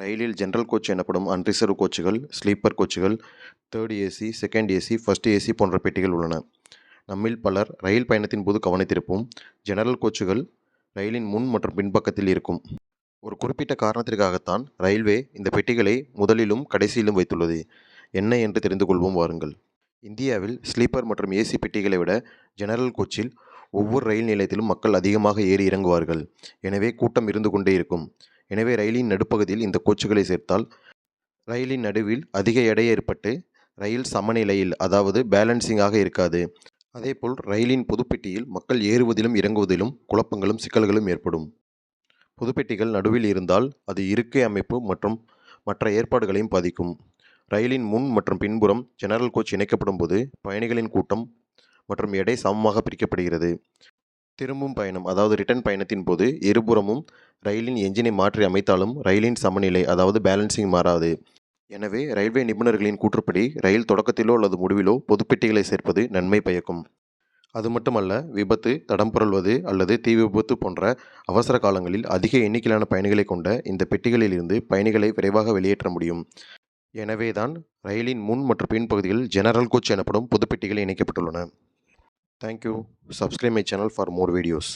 ரயிலில் general coach எனப்படும் unreserved கோச்சுகள் sleeper கோச்சுகள் third AC second AC first AC போன்ற பெட்டிகள் உள்ளன. நம்மில் பலர் ரயில் பயணத்தின் போது கவனித்திருப்போம் ஜெனரல் கோச்சுகள் ரயிலின் முன் மற்றும் பின்பக்கத்தில் இருக்கும். ஒரு குறிப்பிட்ட காரணத்திற்காகத்தான் ரயில்வே இந்த பெட்டிகளை முதலிலும் கடைசியிலும் வைத்துள்ளது. என்ன என்று தெரிந்து கொள்வோம் வாருங்கள். இந்தியாவில் ஸ்லீப்பர் மற்றும் ஏசி பெட்டிகளை விட ஜெனரல் கோச்சில் ஒவ்வொரு ரயில் நிலையத்திலும் மக்கள் அதிகமாக ஏறி இறங்குவார்கள். எனவே கூட்டம் இருந்து கொண்டே இருக்கும். எனவே ரயிலின் நடுப்பகுதியில் இந்த கோச்சுகளை சேர்த்தால் ரயிலின் நடுவில் அதிக எடை ஏற்பட்டு ரயில் சமநிலையில் அதாவது பேலன்சிங்காக இருக்காது. அதேபோல் ரயிலின் பொதுப்பெட்டியில் மக்கள் ஏறுவதிலும் இறங்குவதிலும் குழப்பங்களும் சிக்கல்களும் ஏற்படும். பொதுப்பெட்டிகள் நடுவில் இருந்தால் அது இருக்கை அமைப்பு மற்றும் மற்ற ஏற்பாடுகளையும் பாதிக்கும். ரயிலின் முன் மற்றும் பின்புறம் ஜெனரல் கோச் இணைக்கப்படும் போது பயணிகளின் கூட்டம் மற்றும் எடை சமமாக பிரிக்கப்படுகிறது. திரும்பும் பயணம் அதாவது ரிட்டர்ன் பயணத்தின் போது இருபுறமும் ரயிலின் எஞ்சினை மாற்றி அமைத்தாலும் ரயிலின் சமநிலை அதாவது பேலன்சிங் மாறாது. எனவே ரயில்வே நிபுணர்களின் கூற்றுப்படி ரயில் தொடக்கத்திலோ அல்லது முடிவிலோ பொதுப்பெட்டிகளை சேர்ப்பது நன்மை பயக்கும். அது மட்டுமல்ல விபத்து தடம் புரள்வது அல்லது தீ விபத்து போன்ற அவசர காலங்களில் அதிக எண்ணிக்கையிலான பயணிகளை கொண்ட இந்த பெட்டிகளில் இருந்து பயணிகளை விரைவாக வெளியேற்ற முடியும். எனவேதான் ரயிலின் முன் மற்றும் பின் பகுதியில் ஜெனரல் கோச் எனப்படும் பொதுப்பெட்டிகள் இணைக்கப்பட்டுள்ளன. Thank you subscribe my channel for more videos